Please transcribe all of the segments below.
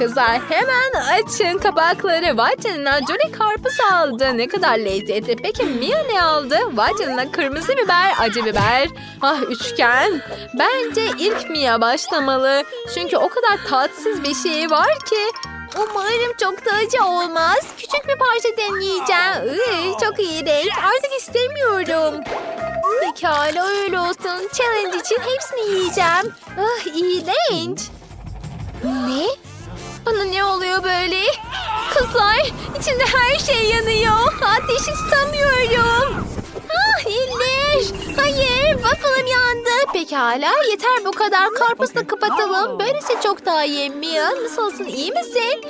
kızlar hemen açın kapakları. Vay canına Jolie karpuz aldı. Ne kadar lezzetli. Peki Mia ne aldı? Vay kırmızı biber, acı biber. Ah üçgen. Bence ilk Mia başlamalı. Çünkü o kadar tatsız bir şey var ki. Umarım çok da acı olmaz. Küçük bir parça deneyeceğim. Iy, çok iğrenç. Artık istemiyorum. Pekala öyle olsun. Challenge için hepsini yiyeceğim. Ah iğrenç. Ne? Bana ne oluyor böyle? Kızlar içinde her şey yanıyor. Ateşi tutamıyorum. Ah iyiler. Hayır waffle'ım yandı. Pekala yeter bu kadar. Karpuzla kapatalım. Böylesi çok daha. Mia nasılsın iyi misin?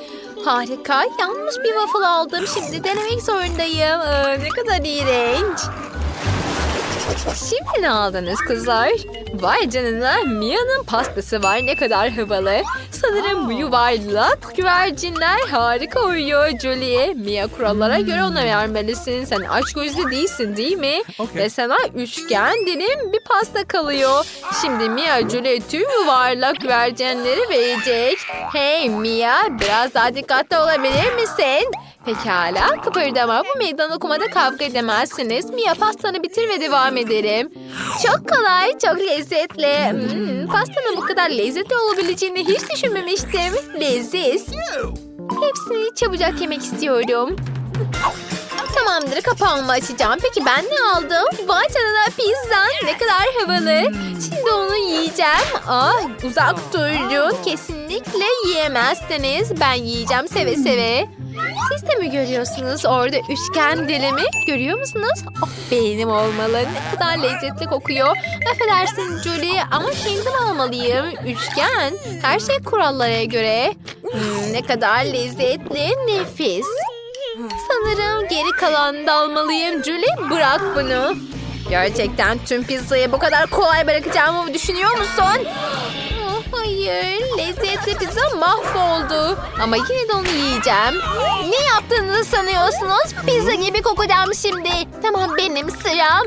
Harika. Yanlış bir waffle aldım. Şimdi denemek zorundayım. Aa, ne kadar iğrenç. Şimdi ne aldınız kızlar? Vay canına Mia'nın pastası var ne kadar havalı. Sanırım bu yuvarlak güvercinler harika uyuyor Julie. Mia kurallara göre ona vermelisin. Sen aç gözlü değilsin değil mi? Okey. Ve sana üçgen dilim bir pasta kalıyor. Şimdi Mia Julie tüm yuvarlak güvercinleri verecek. Hey Mia biraz daha dikkatli olabilir misin? Pekala kıpırdama bu meydan okumada kavga edemezsiniz. Mia pastanı bitir ve devam ederim. Çok kolay, çok lezzetli. Hmm, pastanın bu kadar lezzetli olabileceğini hiç düşünmemiştim. Leziz. Hepsini çabucak yemek istiyorum. Tamamdır kapağımı açacağım. Peki ben ne aldım? Vay canına pizza. Ne kadar havalı. Şimdi onu yiyeceğim. Ah uzak durun. Kesinlikle yiyemezsiniz. Ben yiyeceğim seve seve. Siz de mi görüyorsunuz orada üçgen dilimi? Görüyor musunuz? Oh, benim olmalı. Ne kadar lezzetli kokuyor. Affedersin Julie ama kendim almalıyım. Üçgen. Her şey kurallara göre. Hmm, ne kadar lezzetli. Nefis. Sanırım geri kalanını da almalıyım. Julie bırak bunu. Gerçekten tüm pizzayı bu kadar kolay bırakacağımı düşünüyor musun? Oh, hayır, lezzetli pizza mahvoldu. Ama yine de onu yiyeceğim. Ne yaptığınızı sanıyorsunuz? Pizza gibi kokacağım şimdi. Tamam benim sıram.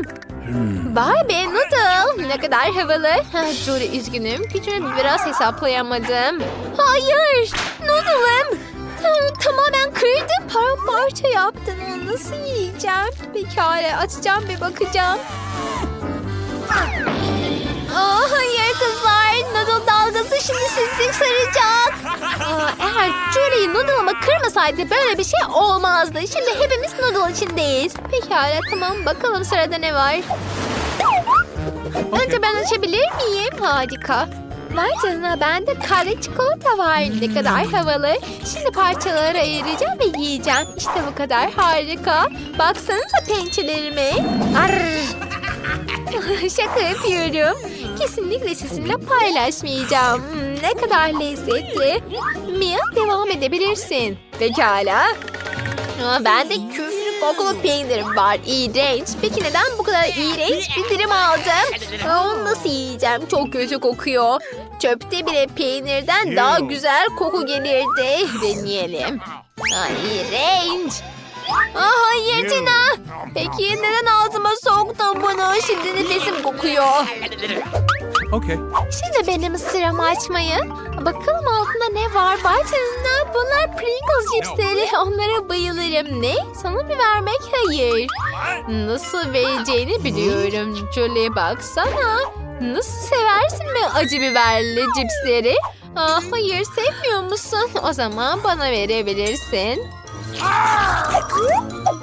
Vay be noodle. Ne kadar havalı. Ha, Julie üzgünüm. Gücünü biraz hesaplayamadım. Hayır. Noodle'ım. Tam, tamamen kırdım. Paramparça yaptın. Nasıl yiyeceğim? Pekala açacağım ve bakacağım. Aa, hayır kızlar. Noodle dalgası şimdi sizi saracak. Aa, eğer Julie noodle'ımı kırmasaydı böyle bir şey olmazdı. Şimdi hepimiz noodle içindeyiz. Pekala tamam bakalım sırada ne var. Önce ben açabilir miyim? Harika. Vay canına bende kare çikolata var. Ne kadar havalı. Şimdi parçalara ayıracağım ve yiyeceğim. İşte bu kadar harika. Baksanıza pençelerime. Arr. Şaka yapıyorum. Kesinlikle sizinle paylaşmayacağım. Hmm, ne kadar lezzetli. Mia devam edebilirsin. Pekala. Aa, bende küflü kokulu peynirim var. İğrenç. Peki neden bu kadar iğrenç bir dilim aldım? Onu nasıl yiyeceğim? Çok kötü kokuyor. Çöpte bile peynirden daha güzel koku gelirdi. Deneyelim. Aa, iğrenç. Aa, hayır Tina. Peki neden ağzıma soktun bunu? Şimdi nefesim kokuyor. Okay. Şimdi benim sıramı açmayı. Bakalım altında ne var? Canına bunlar Pringles cipsleri. Onlara bayılırım. Ne? Sana mı vermek? Hayır. Nasıl vereceğini biliyorum. Julie baksana. Nasıl seversin mi acı biberli cipsleri? Aa, hayır sevmiyor musun? O zaman bana verebilirsin.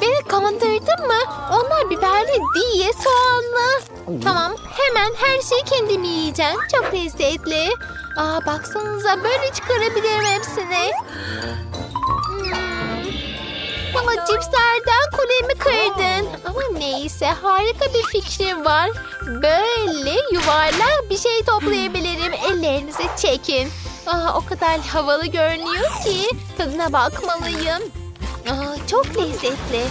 Beni kandırdın mı? Onlar biberli değil, soğanlı. Tamam, hemen her şeyi kendim yiyeceğim. Çok lezzetli. Aa, baksanıza böyle çıkarabilirim hepsini. Hmm. Ama cipslerden kulemi kırdın. Ama neyse harika bir fikrim var. Böyle yuvarlak bir şey toplayabilirim. Ellerinizi çekin. Aa, o kadar havalı görünüyor ki tadına bakmalıyım. Aa, çok lezzetli.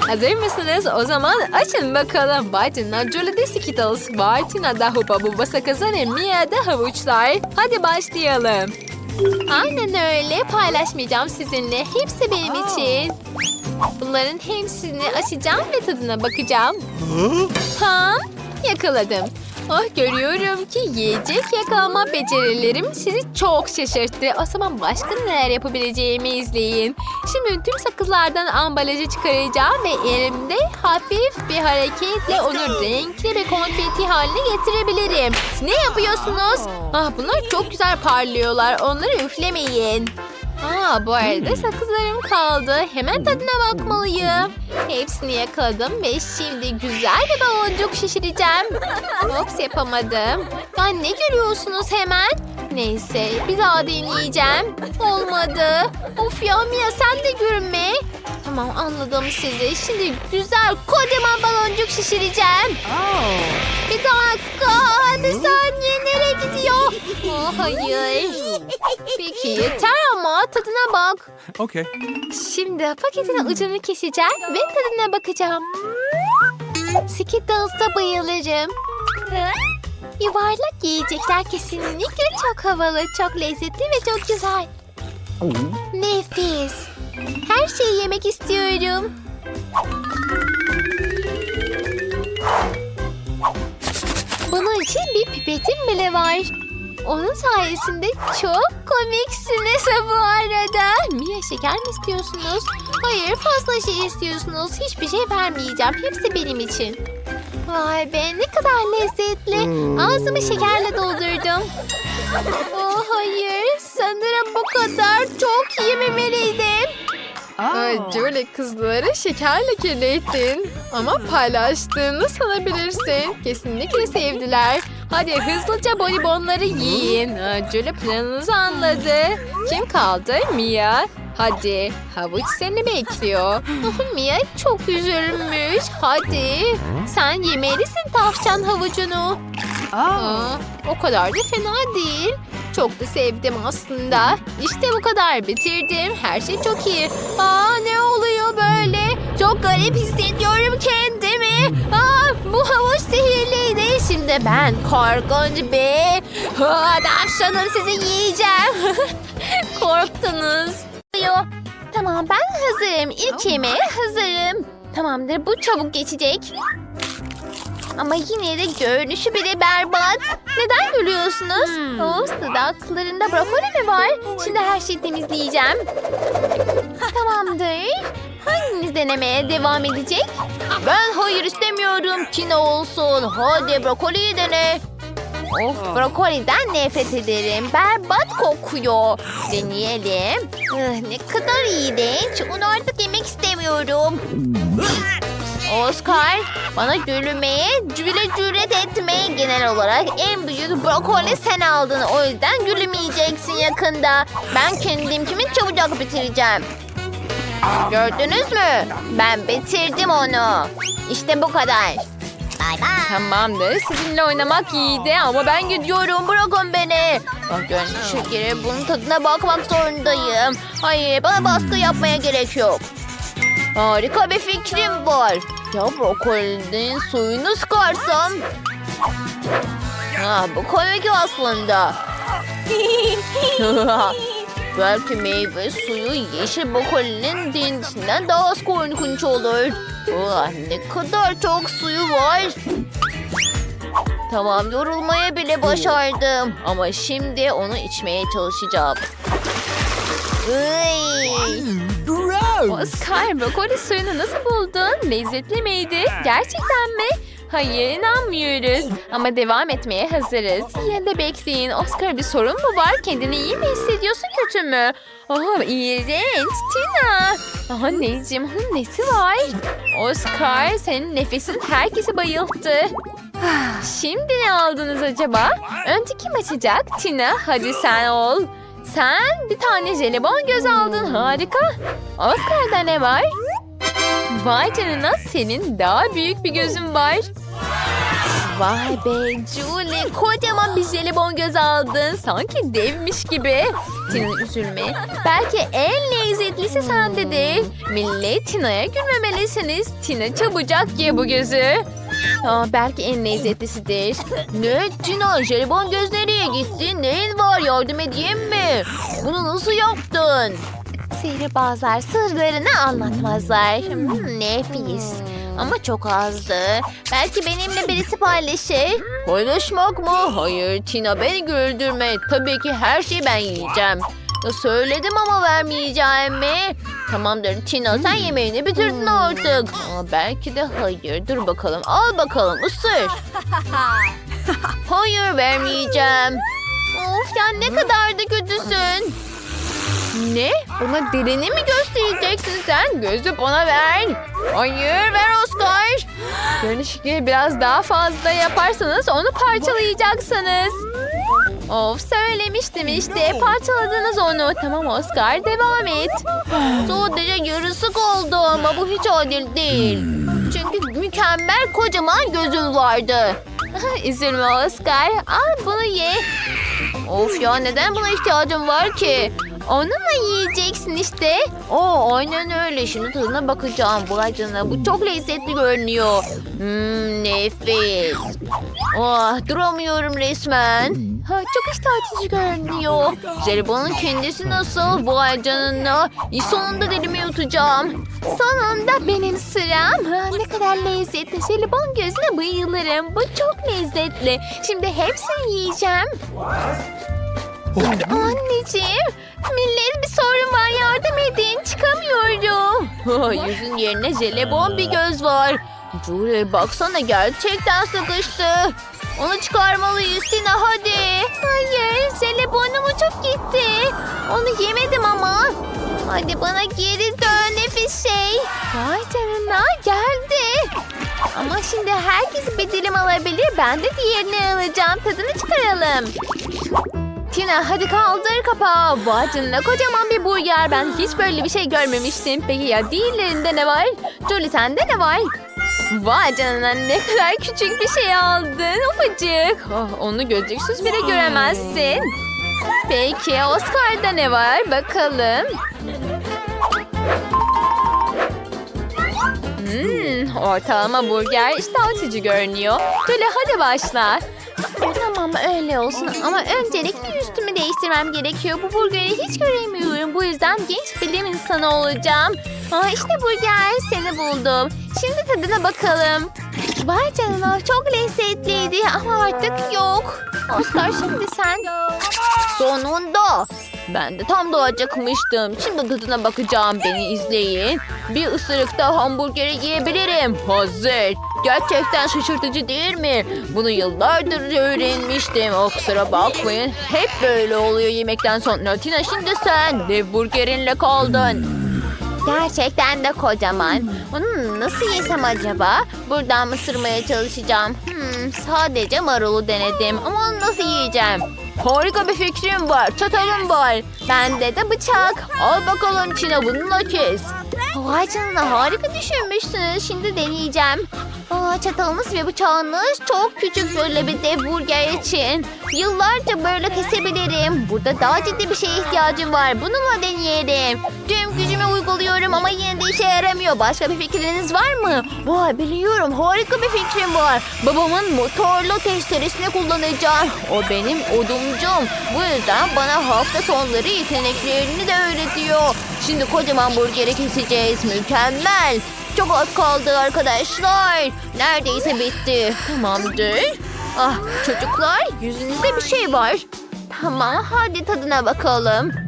Hazır mısınız? O zaman açın bakalım. Bartın'la Jolie'de Skittles var. Tina'da Hupa Buba sakızı ve Mia'da havuçlar. Hadi başlayalım. Aynen öyle. Paylaşmayacağım sizinle. Hepsi benim için. Bunların hepsini açacağım ve tadına bakacağım. Ha? Yakaladım. Ah görüyorum ki yiyecek yakalama becerilerim sizi çok şaşırttı. O zaman başka neler yapabileceğimi izleyin. Şimdi tüm sakızlardan ambalajı çıkaracağım ve elimde hafif bir hareketle onu renkli bir konfeti haline getirebilirim. Ne yapıyorsunuz? Ah bunlar çok güzel parlıyorlar. Onları üflemeyin. Aa, bu arada sakızlarım kaldı. Hemen tadına bakmalıyım. Hepsini yakaladım ve şimdi güzel bir baloncuk şişireceğim. Ops yapamadım. Ya ne görüyorsunuz hemen? Neyse bir daha deneyeceğim. Olmadı. Of ya Mia sen de görünme. Tamam anladım sizi. Şimdi güzel kocaman baloncuk şişireceğim. Bir dakika. Bir saniye nereye gidiyor? Oh, hayır. Peki yeter ama tadına bak. Okay. Şimdi paketin ucunu keseceğim ve tadına bakacağım. Skittles'a bayılırım. Yuvarlak yiyecekler kesinlikle çok havalı, çok lezzetli ve çok güzel. Nefis. Her şeyi yemek istiyorum. Bunun için bir pipetim bile var. Onun sayesinde çok komiksiniz bu arada. Mia şeker mi istiyorsunuz? Hayır fazla şey istiyorsunuz. Hiçbir şey vermeyeceğim. Hepsi benim için. Vay be ne kadar lezzetli. Ağzımı şekerle doldurdum. Oh hayır sanırım bu kadar çok yememeliydim. Ay, Julie kızları şekerle kirlettin. Ama paylaştığını sanabilirsin. Kesinlikle sevdiler. Hadi hızlıca bonibonları yiyin. Julie planınızı anladı. Kim kaldı? Mia. Hadi havuç seni bekliyor. Mia çok üzülmüş. Hadi sen yemelisin tavşan havucunu. Aa, o kadar da fena değil. Çok da sevdim aslında. İşte bu kadar bitirdim. Her şey çok iyi. Aa ne oluyor böyle? Çok garip hissediyorum kendimi. Aa bu havuç sihirliydi. Şimdi ben korkunç bir Aa, tavşanım sizi yiyeceğim. Korktunuz. Tamam ben hazırım. İlk yemeğe hazırım. Tamamdır bu çabuk geçecek. Ama yine de görünüşü bile berbat. Neden gülüyorsunuz? Of dudaklarında brokoli mi var? Şimdi her şeyi temizleyeceğim. Tamamdır. Hanginiz denemeye devam edecek? Ben hayır istemiyorum. Tina olsun. Hadi brokoliyi dene. Of brokoliden nefret ederim. Berbat kokuyor. Deneyelim. Ne kadar iğrenç. Onu artık yemek istemiyorum. Oscar, bana gülmeye, cüre cüret etmeye genel olarak en büyük brokoli sen aldın. O yüzden gülmeyeceksin yakında. Ben kendimkimi çabucak bitireceğim. Gördünüz mü? Ben bitirdim onu. İşte bu kadar. Tamamdır. Sizinle oynamak iyiydi ama ben gidiyorum. Bırakın beni. Ah, Gönül şekeri bunun tadına bakmak zorundayım. Hayır bana baskı yapmaya gerek yok. Harika bir fikrim var. Ya brokolinin suyunu sıkarsam? Ha, bu komik aslında. Belki meyve suyu yeşil brokolinin dindisinden daha az korkunç olur. Ah, ne kadar çok suyu var. Tamam yorulmaya bile başardım. Ama şimdi onu içmeye çalışacağım. Oscar brokoli suyunu nasıl buldun? Lezzetli miydi? Gerçekten mi? Hayır inanmıyoruz. Ama devam etmeye hazırız. Yine de bekleyin. Oscar bir sorun mu var? Kendini iyi mi hissediyorsun kötü mü? Oh iğrenç Tina. Aha Necim onun nesi var? Oscar senin nefesin herkesi bayılttı. Şimdi ne aldınız acaba? Önce kim açacak? Tina hadi sen ol. Sen bir tane jelibon göz aldın. Harika. Oscar'da ne var? Vay canına senin daha büyük bir gözün var. Vay be Julie kocaman bir jelibon göz aldın. Sanki devmiş gibi. Tina üzülme. Belki en lezzetlisi sendedir. Millet Tina'ya gülmemelisiniz. Tina çabucak ye bu gözü. Aa, belki en lezzetlisidir. Ne Tina jelibon göz nereye gitti? Neyin var yardım edeyim mi? Bunu nasıl yaptın? Sihirbazlar sırlarını anlatmazlar. Hmm, nefis. Ama çok azdı. Belki benimle birisi paylaşır. Paylaşmak mı? Hayır Tina beni güldürme. Tabii ki her şeyi ben yiyeceğim. Ya söyledim ama vermeyeceğim mi? Tamamdır Tina sen yemeğini bitirdin artık. Ama belki de hayır. Dur bakalım. Al bakalım ısır. Hayır vermeyeceğim. Of ya ne kadar da kötüsün. Ne? Bana dilini mi göstereceksin sen? Gözü bana ver. Hayır ver Oscar. Görünüşü biraz daha fazla yaparsanız onu parçalayacaksınız. Of söylemiştim işte parçaladınız onu. Tamam Oscar devam et. Sadece yarısı kaldı ama bu hiç adil değil. Çünkü mükemmel kocaman gözün vardı. Üzülme Oscar. Al bunu ye. Of ya neden buna ihtiyacım var ki? Onunla yiyeceksin işte. Oo aynen öyle. Şimdi tadına bakacağım. Bu canına. Bu çok lezzetli görünüyor. Hmm, nefis. Ah duramıyorum resmen. Ha, çok iştah görünüyor. Jelibonun kendisi nasıl? Vay canına. Sonunda dilimi yutacağım. Sonunda benim sıram. Ha, ne kadar lezzetli. Jelibon gözüne bayılırım. Bu çok lezzetli. Şimdi hepsini yiyeceğim. Anneciğim, millet bir sorun var yardım edin. Çıkamıyorum. Yüzün yerine jelibon bir göz var. Julie baksana gerçekten sıkıştı. Onu çıkarmalıyız Tina hadi. Hayır, jelibonum uçup gitti. Onu yemedim ama. Hadi bana geri dön nefis şey. Vay canına geldi. Ama şimdi herkes bir dilim alabilir. Ben de diğerini alacağım. Tadını çıkaralım. Tina hadi kaldır kapağı. Vay canına kocaman bir burger. Ben hiç böyle bir şey görmemiştim. Peki ya diğerlerinde ne var? Julie sende ne var? Vay canına ne kadar küçük bir şey aldın. Ufacık. Oh, onu gözlüksüz bile göremezsin. Peki Oscar'da ne var? Bakalım. Hmm, ortalama burger işte açıcı görünüyor. Böyle hadi başla. Tamam öyle olsun ama öncelikle üstümü değiştirmem gerekiyor. Bu burgeri hiç göremiyorum. Bu yüzden genç bilim insanı olacağım. Aa, işte burger seni buldum. Şimdi tadına bakalım. Vay canına çok lezzetliydi ama artık yok. Oscar şimdi sen. Sonunda. Ben de tam da. Şimdi tadına bakacağım beni izleyin. Bir ısırıkta hamburgeri yiyebilirim. Hazır. Gerçekten şaşırtıcı değil mi? Bunu yıllardır öğrenmiştim. O kusura bakmayın. Hep böyle oluyor yemekten sonra. Tina şimdi sen dev burgerinle kaldın. Gerçekten de kocaman. Onu nasıl yesem acaba? Buradan ısırmaya çalışacağım. Hmm, sadece marulu denedim ama onu nasıl yiyeceğim? Harika bir fikrim var. Çatalım var. Bende de bıçak. Al bakalım Çina bununla kes. Vay canına harika düşünmüşsünüz. Şimdi deneyeceğim. Aa, çatalınız ve bıçağınız çok küçük böyle bir dev burger için. Yıllarca böyle kesebilirim. Burada daha ciddi bir şeye ihtiyacım var. Bununla deneyelim. Tüm uyguluyorum ama yine de işe yaramıyor. Başka bir fikriniz var mı? Vay biliyorum harika bir fikrim var. Babamın motorlu testeresini kullanacağım. O benim odumcum. Bu yüzden bana hafta sonları yeteneklerini de öğretiyor. Şimdi kocaman burgeri keseceğiz. Mükemmel. Çok az kaldı arkadaşlar. Neredeyse bitti. Tamamdır. Ah çocuklar yüzünüzde bir şey var. Tamam hadi tadına bakalım.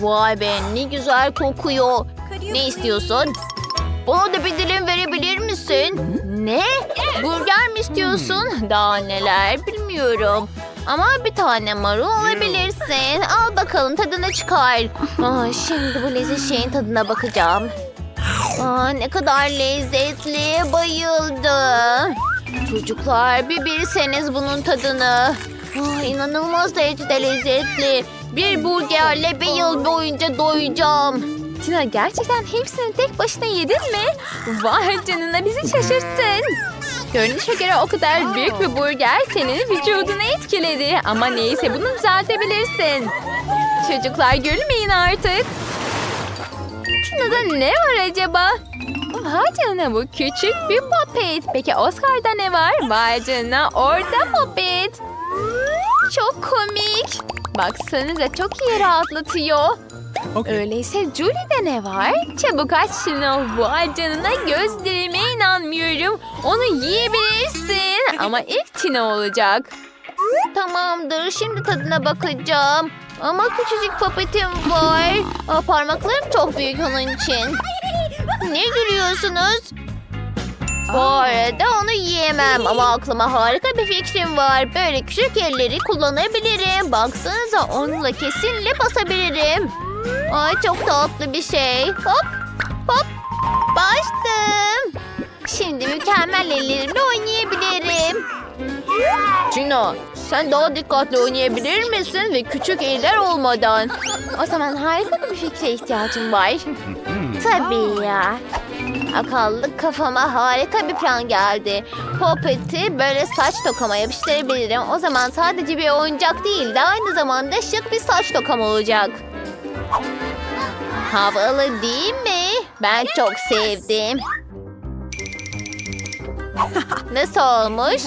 Vay be ne güzel kokuyor. Ne istiyorsun? Bana da bir dilim verebilir misin? Ne? Burger mi istiyorsun? Daha neler bilmiyorum. Ama bir tane marul alabilirsin. Al bakalım tadını çıkar. Aa, şimdi bu leziz şeyin tadına bakacağım. Aa, ne kadar lezzetli. Bayıldım. Çocuklar bir bilseniz bunun tadını. Aa, inanılmaz derecede lezzetli. Bir burgerle bir yıl boyunca doyacağım. Tina gerçekten hepsini tek başına yedin mi? Vay canına bizi şaşırttın. Görünüşe göre o kadar büyük bir burger senin vücudunu etkiledi. Ama neyse bunu düzeltebilirsin. Çocuklar gülmeyin artık. Tina'da ne var acaba? Vay canına bu küçük bir popet. Peki Oscar'da ne var? Vay canına orada popet. Çok komik. Baksanıza çok iyi rahatlatıyor. Okay. Öyleyse Julie'de ne var? Çabuk aç şunu. Vay canına gözlerime inanmıyorum. Onu yiyebilirsin. Ama ilk Tina olacak. Tamamdır şimdi tadına bakacağım. Ama küçücük papetim var. Aa, parmaklarım çok büyük onun için. Ne gülüyorsunuz? Bu arada onu yiyemem ama aklıma harika bir fikrim var. Böyle küçük elleri kullanabilirim. Baksanıza onunla kesinlikle basabilirim. Ay çok tatlı bir şey. Hop hop bastım. Şimdi mükemmel ellerimle oynayabilirim. Cino, sen daha dikkatli oynayabilir misin ve küçük eller olmadan? O zaman harika bir fikre ihtiyacım var. Tabii ya. Akıllı kafama harika bir plan geldi. Popet'i böyle saç tokama yapıştırabilirim. O zaman sadece bir oyuncak değil de aynı zamanda şık bir saç tokam olacak. Havalı değil mi? Ben çok sevdim. Nasıl olmuş?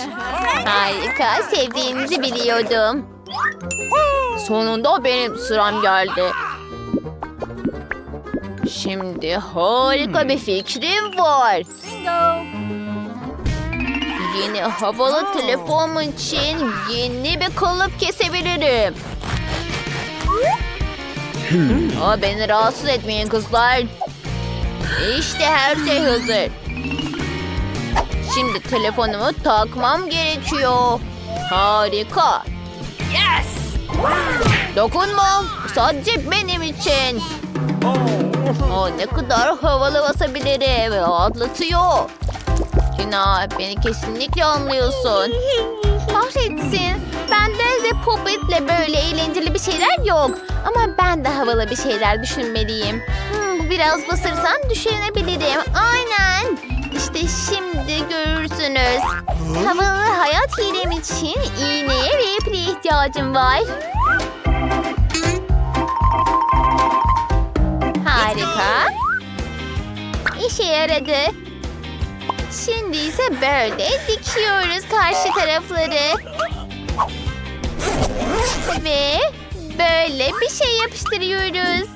Harika, sevdiğinizi biliyordum. Sonunda benim sıram geldi. Şimdi harika bir fikrim var. Yeni havalı telefonum için yeni bir kalıp kesebilirim. Aa, beni rahatsız etmeyin kızlar. İşte her şey hazır. Şimdi telefonumu takmam gerekiyor. Harika. Yes! Dokunma. Sadece benim için. Aa, ne kadar havalı basabilirim. Rahatlatıyor. Tina beni kesinlikle anlıyorsun. Kahretsin. Bende de Puppet'le böyle eğlenceli bir şeyler yok. Ama ben de havalı bir şeyler düşünmeliyim. Hmm, biraz basırsam düşünebilirim. Aynen. İşte şimdi görürsünüz. Havalı hayat hilem için iğneye ve ipliğe ihtiyacım var. Harika. İşe yaradı. Şimdi ise böyle dikiyoruz karşı tarafları. Ve böyle bir şey yapıştırıyoruz.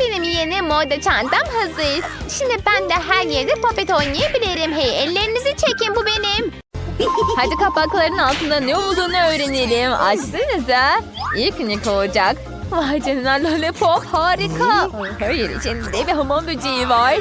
Benim yeni moda çantam hazır. Şimdi ben de her yerde popet oynayabilirim. Hey ellerinizi çekin bu benim. Hadi kapakların altında ne olduğunu öğrenelim. Açsanıza. İlk Nick olacak. Vay canına lollipop harika. Hayır içinde bir hamam böceği var.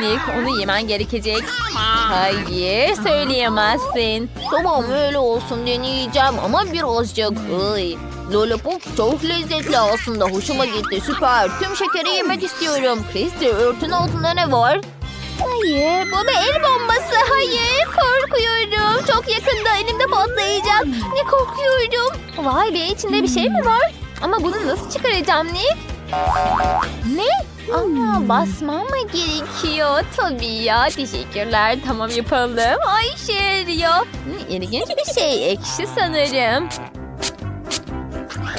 Nick onu yemen gerekecek. Hayır söyleyemezsin. Tamam öyle olsun deneyeceğim ama birazcık. Iy. Lollipop çok lezzetli aslında. Hoşuma gitti. Süper. Tüm şekeri yemek istiyorum. Christy örtün altında ne var? Hayır bu da el bombası. Hayır korkuyorum. Çok yakında elimde patlayacak. Ne korkuyorum. Vay be içinde bir şey mi var? Ama bunu nasıl çıkaracağım Nick? Ne? Aa, basmam mı gerekiyor? Tabii ya. Teşekkürler. Tamam yapalım. Ay işe yarıyor. Hı, İlginç bir şey. Ekşi sanırım.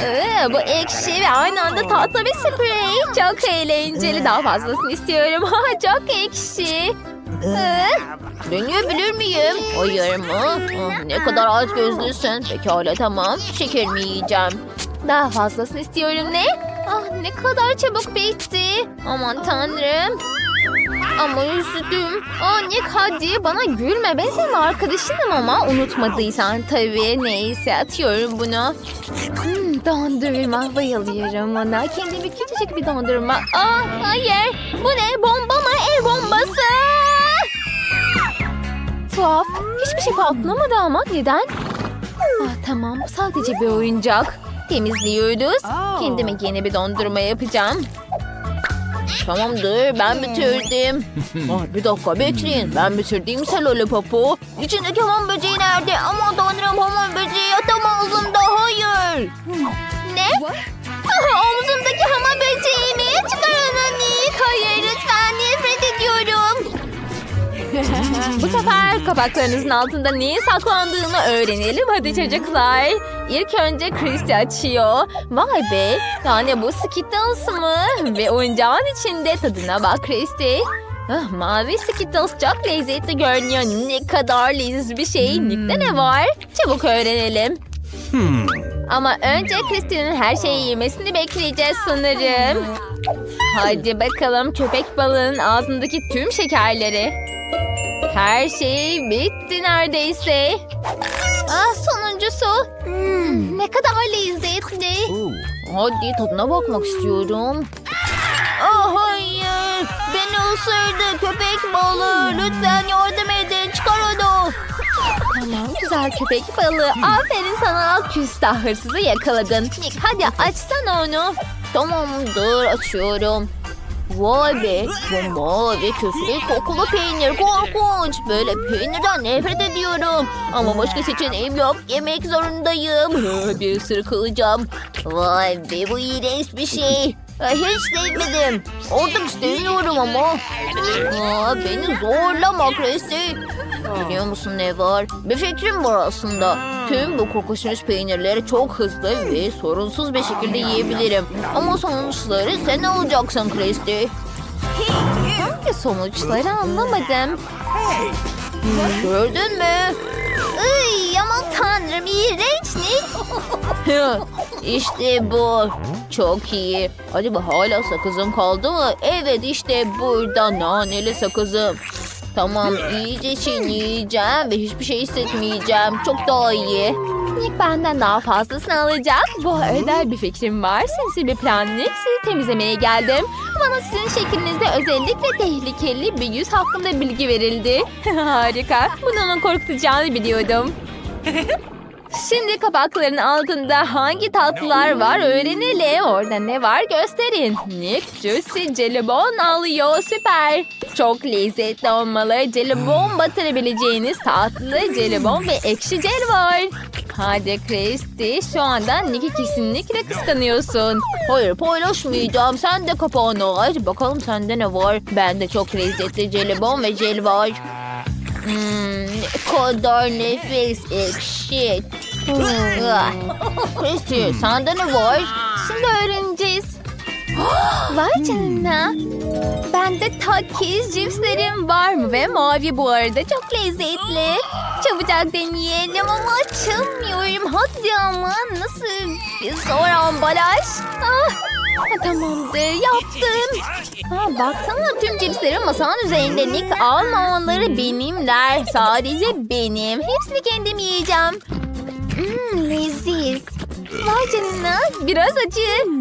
Ee, bu ekşi ve aynı anda tatlı bir sprey. Çok eğlenceli. Daha fazlasını istiyorum. Çok ekşi. Ee, Deneyebilir miyim? Hayır mı? Ah, ne kadar az gözlüsün. Pekala tamam. Şekerimi yiyeceğim. Daha fazlasını istiyorum ne? Ah ne kadar çabuk bitti. Aman tanrım. Ama üzüldüm. Aa Nick hadi bana gülme. Ben senin arkadaşınım ama unutmadıysan tabii. Neyse atıyorum bunu. Hmm, dondurma bayılıyorum ona. Kendime küçücük bir dondurma. Aa hayır. Bu ne? Bomba mı? El bombası. Tuhaf. Hiçbir şey patlamadı ama neden? Ah, tamam sadece bir oyuncak. Temizliyoruz. Kendime yeni bir dondurma yapacağım. Tamamdır ben bitirdim. Ah, bir dakika bekleyin. Ben bitirdiğimse lollipopu. İçindeki hamam böceği nerede? Ama tanrım hamam böceği tam ağzımda. Hayır. Ne? Omzumdaki hamam böceğimi çıkarın Nick. Hayır lütfen nefret ediyorum. Bu sefer kapaklarınızın altında neyin saklandığını öğrenelim hadi çocuklar. İlk önce Christy açıyor. Vay be yani bu Skittles mı? Ve oyuncağın içinde tadına bak Christy. Ah, mavi Skittles çok lezzetli görünüyor. Ne kadar leziz bir şey. Nick'te ne var? Çabuk öğrenelim. Hmm. Ama önce Christy'nin her şeyi yemesini bekleyeceğiz sanırım. Hadi bakalım köpek balığının ağzındaki tüm şekerleri. Her şey bitti neredeyse. Ah sonuncusu. Hmm, ne kadar lezzetli. Hadi tadına bakmak istiyorum. Ah hayır. Beni ısırdı köpek balığı. Lütfen yardım edin. Çıkar onu. Tamam güzel köpek balığı. Aferin sana küstah hırsızı yakaladın. Hadi açsana onu. Tamamdır açıyorum. Vay be bu mavi küflü kokulu peynir korkunç. Böyle peynirden nefret ediyorum. Ama başka seçeneğim yok. Yemek zorundayım. Bir ısırık alacağım. Vay be bu iğrenç bir şey. Hiç sevmedim. Artık istemiyorum ama. Aa, beni zorlama Christy. Biliyor musun ne var? Bir fikrim var aslında. Tüm bu kokuşmuş peynirleri çok hızlı ve sorunsuz bir şekilde yiyebilirim. Ama sonuçları sen alacaksın Christy. Hangi sonuçları anlamadım. Gördün mü? Ay aman tanrım iğrenç işte bu. Çok iyi. Acaba hala sakızım kaldı mı? Evet işte burada naneli sakızım. Tamam iyice çiğneyeceğim ve hiçbir şey hissetmeyeceğim. Çok daha iyi. Nick benden daha fazlasını alacak. Bu arada bir fikrim var. Sinsi bir plan. Sizi temizlemeye geldim. Bana sizin şeklinizde özellikle tehlikeli bir yüz hakkında bilgi verildi. Harika. Bunu onun korkutacağını biliyordum. Şimdi kapakların altında hangi tatlılar var öğrenelim. Orada ne var gösterin. Nick Juicy Jelibon alıyor. Süper. Çok lezzetli olmalı. Jelibon batırabileceğiniz tatlı jelibon ve ekşi jel var. Hadi Christy şu anda Nick'i kesinlikle kıskanıyorsun. Hayır paylaşmayacağım. Sen de kapağını aç. Bakalım sende ne var? Bende çok lezzetli jelibon ve jel var. Hmm, ne kadar nefis ekşi. Christy sende ne var? Şimdi öğreneceğiz. Vay canına. Bende takiz cipslerim var mı? Ve mavi bu arada çok lezzetli. Çabucak deneyelim ama açılmıyorum. Hadi ama nasıl bir zor ambalaj. Ah, tamamdır yaptım. Ha, baksana tüm cipslerim masanın üzerinde. Nick alma onları benimler. Sadece benim. Hepsini kendim yiyeceğim. Hmm, leziz. Vay canına biraz acı.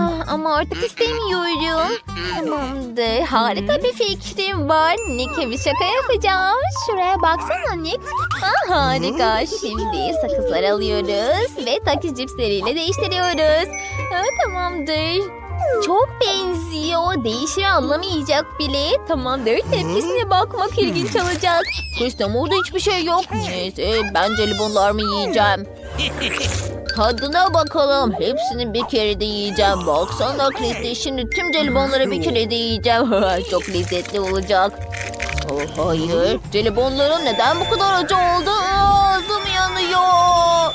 Ah, ama artık istemiyorum. Tamamdır. Harika bir fikrim var. Nick'e bir şaka yapacağım. Şuraya baksana Nick. Ah, harika. Şimdi sakızlar alıyoruz ve takı cipsleriyle değiştiriyoruz. Ah, tamamdır. Çok benziyor. Değişimi anlamayacak bile. Tamamdır. Tepkisine bakmak ilginç olacak. Christy ama orada hiçbir şey yok. Neyse ben jelibonlarımı yiyeceğim. Tadına bakalım. Hepsini bir kere de yiyeceğim. Baksana Christy şimdi tüm jelibonları bir kere de yiyeceğim. Çok lezzetli olacak. Oh, hayır. Jelibonların neden bu kadar acı oldu? Ağzım yanıyor.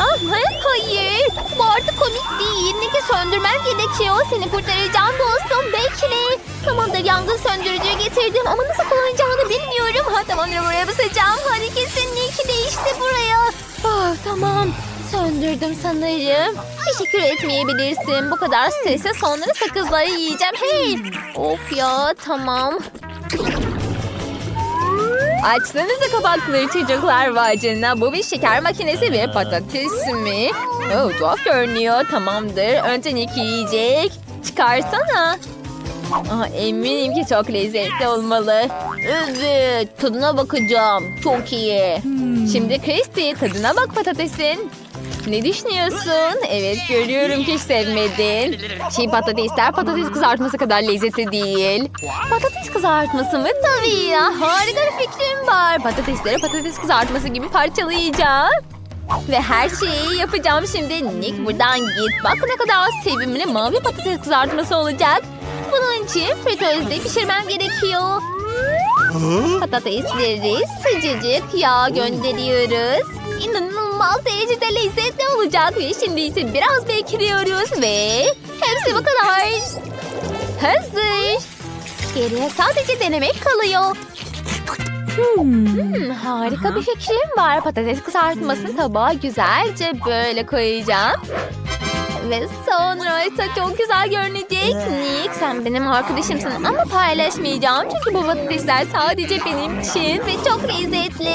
Ah, hayır. Bu artık komik değil. Nick'i söndürmem gerekiyor. Seni kurtaracağım dostum. Bekle. Tamamdır yangın söndürücüyü getirdim ama nasıl kullanacağını bilmiyorum. Ha tamamdır buraya basacağım. Hadi kesinlikle işte buraya. Ah, tamam. Söndürdüm sanırım. Teşekkür etmeyebilirsin. Bu kadar strese sonra sakızları yiyeceğim. Hey! Of ya tamam. Açsanıza kapakları çocuklar vay canına. Bu bir şeker makinesi ve patates mi? Oh, tuhaf görünüyor. Tamamdır. Önce Nick yiyecek. Çıkarsana. Aa, eminim ki çok lezzetli olmalı. Evet tadına bakacağım. Çok iyi. Şimdi Christy tadına bak patatesin. Ne düşünüyorsun? Evet görüyorum ki sevmedin. Çiğ patatesler patates kızartması kadar lezzetli değil. Patates kızartması mı? Tabii ya. Harika bir fikrim var. Patatesleri patates kızartması gibi parçalayacağım. Ve her şeyi yapacağım şimdi. Nick buradan git. Bak ne kadar sevimli mavi patates kızartması olacak. Bunun için fritözde pişirmem gerekiyor. Patatesleri sıcacık yağ gönderiyoruz. İnanılmaz derecede lezzetli olacak ve şimdi ise biraz bekliyoruz ve hepsi bu kadar. Hazır. Geriye sadece denemek kalıyor. Hmm, harika bir fikrim var. Patates kızartmasını tabağa güzelce böyle koyacağım. Ve sonra ise çok güzel görünecek. Nick sen benim arkadaşımsın ama paylaşmayacağım. Çünkü bu patatesler sadece benim için ve çok lezzetli.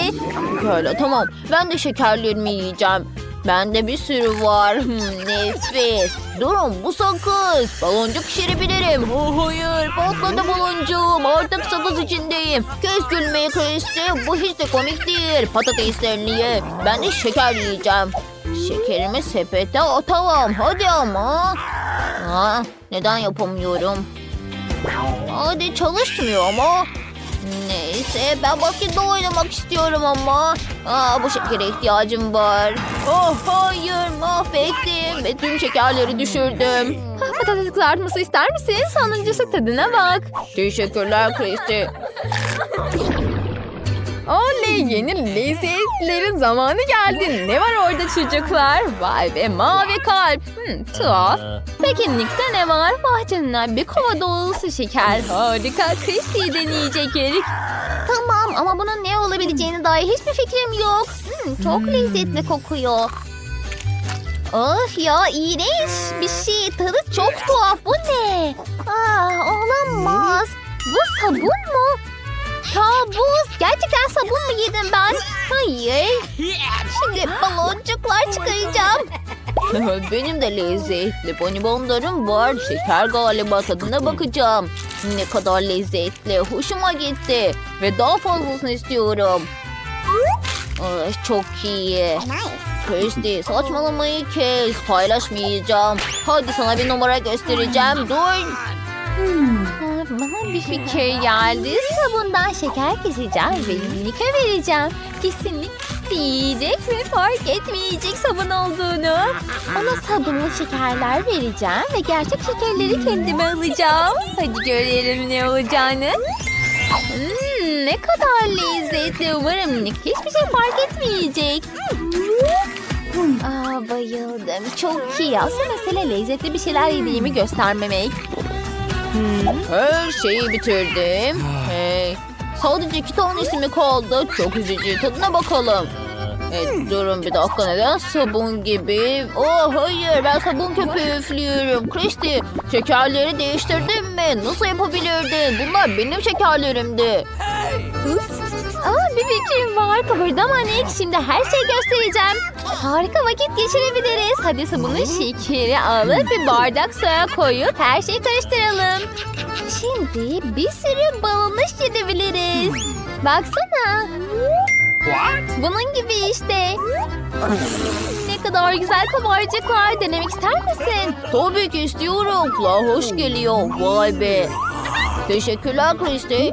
Böyle tamam. Ben de şekerlerimi yiyeceğim. Bende bir sürü var. Hmm, nefis. Durun bu sakız. Baloncuk pişirebilirim. Oh, hayır patladı baloncuğum. Artık sakız içindeyim. Kes gülmeyi Kristi. Bu hiç de komik değil. Patateslerini ye. Ben de şeker yiyeceğim. Şekerimi sepete atamam. Hadi ama. Aa, neden yapamıyorum? Hadi çalışmıyor ama. Neyse ben basketbol oynamak istiyorum ama. Aa, bu şekere ihtiyacım var. Oh hayır mahvettim ve tüm şekerleri düşürdüm. Patates kızartması ister misin? Sonuncusu tadına bak. Teşekkürler Kristi. Yeni lezzetlerin zamanı geldi. Ne var orada çocuklar? Vay be mavi kalp. Hmm, tuhaf. Peki Nick'te ne var? Canına bir kova dolusu şeker. Harika. Christy'yi deneyecek Erik. Tamam ama bunun ne olabileceğine dair hiçbir fikrim yok. Hmm, çok lezzetli kokuyor. Of ya iğrenç bir şey. Tadı çok tuhaf. Bu ne? Aa, olamaz. Bu sabun mu? Kabus. Gerçekten sabun mu? Hayır. Şimdi baloncuklar çıkaracağım. Benim de lezzetli bonibonlarım var. Şeker galiba tadına bakacağım. Ne kadar lezzetli. Hoşuma gitti. Ve daha fazlasını istiyorum. Ay, çok iyi. Christy saçmalamayı kes. Paylaşmayacağım. Hadi sana bir numara göstereceğim. Dur. Ha, Bana bir fikir geldi. Sabundan şeker keseceğim ve Nick'e vereceğim. Kesinlikle yiyecek ve fark etmeyecek sabun olduğunu. Ona sabunlu şekerler vereceğim ve gerçek şekerleri kendime alacağım. Hadi görelim ne olacağını. Hmm, ne kadar lezzetli. Umarım Nick hiçbir şey fark etmeyecek. Aa, bayıldım. Çok iyi. Asıl mesele lezzetli bir şeyler yediğimi göstermemek. Her şeyi bitirdim. Hey. Sadece iki tanesi mi kaldı? Çok üzücü. Tadına bakalım. E, durun bir dakika neden sabun gibi? Oh hayır ben sabun köpüğü üflüyorum. Christy şekerleri değiştirdin mi? Nasıl yapabilirdin? Bunlar benim şekerlerimdi. Aa, bir fikrim var. Kıpırdama Nick. Şimdi her şeyi göstereceğim. Harika vakit geçirebiliriz. Hadi sabunun şekeri alıp bir bardak suya koyup her şeyi karıştıralım. Şimdi bir sürü balonla şişirebiliriz. Baksana. Bunun gibi işte. Ne kadar güzel kabarcıklar. Denemek ister misin? Tabii ki istiyorum. Kulağa hoş geliyor. Vay be. Teşekkürler Christy.